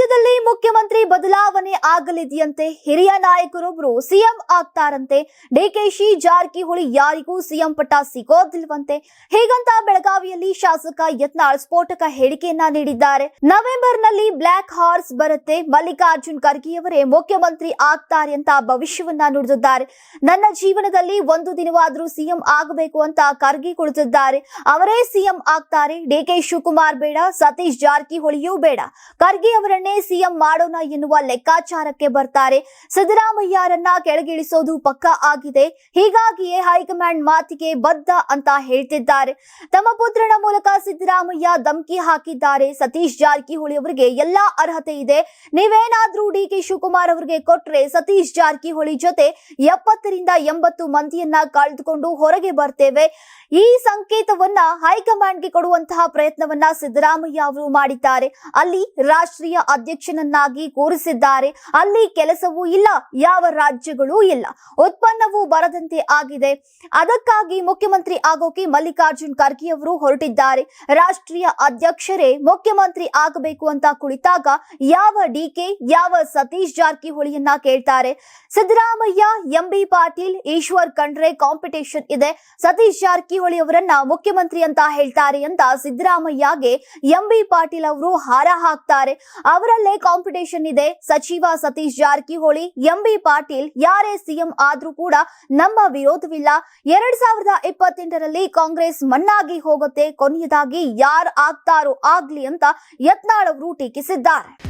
ರಾಜ್ಯದಲ್ಲಿ ಮುಖ್ಯಮಂತ್ರಿ ಬದಲಾವಣೆ ಆಗಲಿದೆಯಂತೆ ಹಿರಿಯ ನಾಯಕರೊಬ್ಬರು ಸಿಎಂ ಆಗ್ತಾರಂತೆ. ಡಿಕೆಶಿ, ಜಾರಕಿಹೊಳಿ ಯಾರಿಗೂ ಸಿಎಂ ಪಟ್ಟ ಸಿಗೋದಿಲ್ವಂತೆ. ಹೀಗಂತ ಬೆಳಗಾವಿಯಲ್ಲಿ ಶಾಸಕ ಯತ್ನಾಳ್ ಸ್ಫೋಟಕ ಹೇಳಿಕೆಯನ್ನ ನೀಡಿದ್ದಾರೆ. ನವೆಂಬರ್ನಲ್ಲಿ ಬ್ಲಾಕ್ ಹಾರ್ಸ್ ಬರುತ್ತೆ. ಮಲ್ಲಿಕಾರ್ಜುನ್ ಖರ್ಗೆಯವರೇ ಮುಖ್ಯಮಂತ್ರಿ ಆಗ್ತಾರೆ ಅಂತ ಭವಿಷ್ಯವನ್ನ ನುಡಿದಿದ್ದಾರೆ. ನನ್ನ ಜೀವನದಲ್ಲಿ ಒಂದು ದಿನವಾದ್ರೂ ಸಿಎಂ ಆಗಬೇಕು ಅಂತ ಖರ್ಗೆ ಕುಳಿತಿದ್ದಾರೆ. ಅವರೇ ಸಿಎಂ ಆಗ್ತಾರೆ. ಡಿಕೆ ಶಿವಕುಮಾರ್ ಬೇಡ, ಸತೀಶ್ ಜಾರಕಿಹೊಳಿಯೂ ಬೇಡ. ಖರ್ಗೆ ಅವರನ್ನೇ ಸಿಎಂ ಮಾಡೋಣ ಎನ್ನುವ ಲೆಕ್ಕಾಚಾರಕ್ಕೆ ಬರ್ತಾರೆ. ಸಿದ್ದರಾಮಯ್ಯರನ್ನ ಕೆಳಗಿಳಿಸೋದು ಪಕ್ಕ ಆಗಿದೆ. ಹೀಗಾಗಿಯೇ ಹೈಕಮಾಂಡ್ ಮಾತಿಗೆ ಬದ್ಧ ಅಂತ ಹೇಳ್ತಿದ್ದಾರೆ. ತಮ್ಮ ಪುತ್ರನ ಮೂಲಕ ಸಿದ್ದರಾಮಯ್ಯ ಧಮ್ಕಿ ಹಾಕಿದ್ದಾರೆ. ಸತೀಶ್ ಜಾರಕಿಹೊಳಿ ಅವರಿಗೆ ಎಲ್ಲಾ ಅರ್ಹತೆ ಇದೆ. ನೀವೇನಾದ್ರೂ ಡಿ ಕೆ ಶಿವಕುಮಾರ್ ಅವರಿಗೆ ಕೊಟ್ರೆ ಸತೀಶ್ ಜಾರಕಿಹೊಳಿ ಜೊತೆ ಎಪ್ಪತ್ತರಿಂದ ಎಂಬತ್ತು ಮಂದಿಯನ್ನ ಕಳೆದುಕೊಂಡು ಹೊರಗೆ ಬರ್ತೇವೆ. ಈ ಸಂಕೇತವನ್ನ ಹೈಕಮಾಂಡ್ಗೆ ಕೊಡುವಂತಹ ಪ್ರಯತ್ನವನ್ನ ಸಿದ್ದರಾಮಯ್ಯ ಅವರು ಮಾಡಿದ್ದಾರೆ. ಅಲ್ಲಿ ರಾಷ್ಟ್ರೀಯ ಅಧ್ಯಕ್ಷನನ್ನಾಗಿ ಕೂರಿಸಿದ್ದಾರೆ. ಅಲ್ಲಿ ಕೆಲಸವೂ ಇಲ್ಲ, ಯಾವ ರಾಜ್ಯಗಳೂ ಇಲ್ಲ. ಉತ್ಪನ್ನವೂ ಬರದಂತೆ ಆಗಿದೆ. ಅದಕ್ಕಾಗಿ ಮುಖ್ಯಮಂತ್ರಿ ಆಗೋಕೆ ಮಲ್ಲಿಕಾರ್ಜುನ್ ಖರ್ಗೆ ಅವರು ಹೊರಟಿದ್ದಾರೆ. ರಾಷ್ಟ್ರೀಯ ಅಧ್ಯಕ್ಷರೇ ಮುಖ್ಯಮಂತ್ರಿ ಆಗಬೇಕು ಅಂತ ಕುಳಿತಾಗ ಯಾವ ಡಿಕೆ ಯಾವ ಸತೀಶ್ ಜಾರಕಿಹೊಳಿಯನ್ನ ಕೇಳ್ತಾರೆ. Siddaramaiah, M B Patil, Eshwar Khandre competition ಇದೆ. ಸತೀಶ್ ಜಾರಕಿಹೊಳಿ ಅವರನ್ನ ಮುಖ್ಯಮಂತ್ರಿ ಅಂತ ಹೇಳ್ತಾರೆ ಅಂತ ಸಿದ್ದರಾಮಯ್ಯಗೆ ಎಂಬಿ ಪಾಟೀಲ್ ಅವರು ಹಾರ ಹಾಕ್ತಾರೆ. ಅವರಲ್ಲೇ ಕಾಂಪಿಟೇಷನ್ ಇದೆ. ಸಚಿವ ಸತೀಶ್ ಜಾರಕಿಹೊಳಿ ಎಂಬಿ ಪಾಟೀಲ್, ಯಾರೇ ಸಿಎಂ ಆದ್ರೂ ಕೂಡ ನಮ್ಮ ವಿರೋಧವಿಲ್ಲ. ಎರಡ್ ಸಾವಿರದ ಇಪ್ಪತ್ತೆಂಟರಲ್ಲಿ ಕಾಂಗ್ರೆಸ್ ಮಣ್ಣಾಗಿ ಹೋಗುತ್ತೆ. ಕೊನೆಯದಾಗಿ ಯಾರು ಆಗ್ತಾರೋ ಆಗ್ಲಿ ಅಂತ ಯತ್ನಾಳ್ ಅವರು ಟೀಕಿಸಿದ್ದಾರೆ.